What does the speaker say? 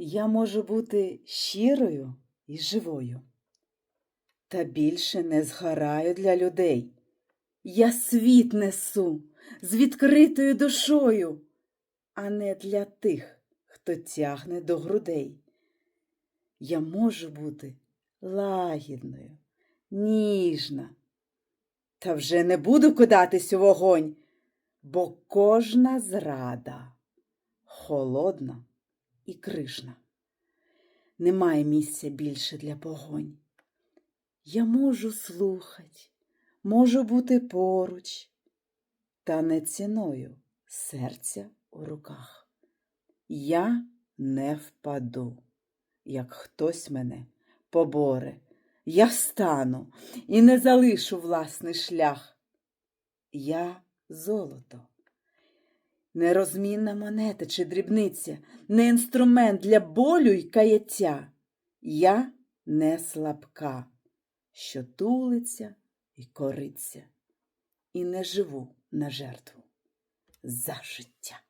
Я можу бути щирою і живою. Та більше не згораю для людей. Я світ несу з відкритою душою, а не для тих, хто тягне до грудей. Я можу бути лагідною, ніжна, та вже не буду кидатись у вогонь, бо кожна зрада холодна і кришна. Немає місця більше для погонь. Я можу слухать, можу бути поруч, та не ціною серця у руках. Я не впаду, як хтось мене поборе. Я встану і не залишу власний шлях. Я золото. Нерозмінна монета чи дрібниця, не інструмент для болю й каяття. Я не слабка, що тулиться і кориться, і не живу на жертву за життя.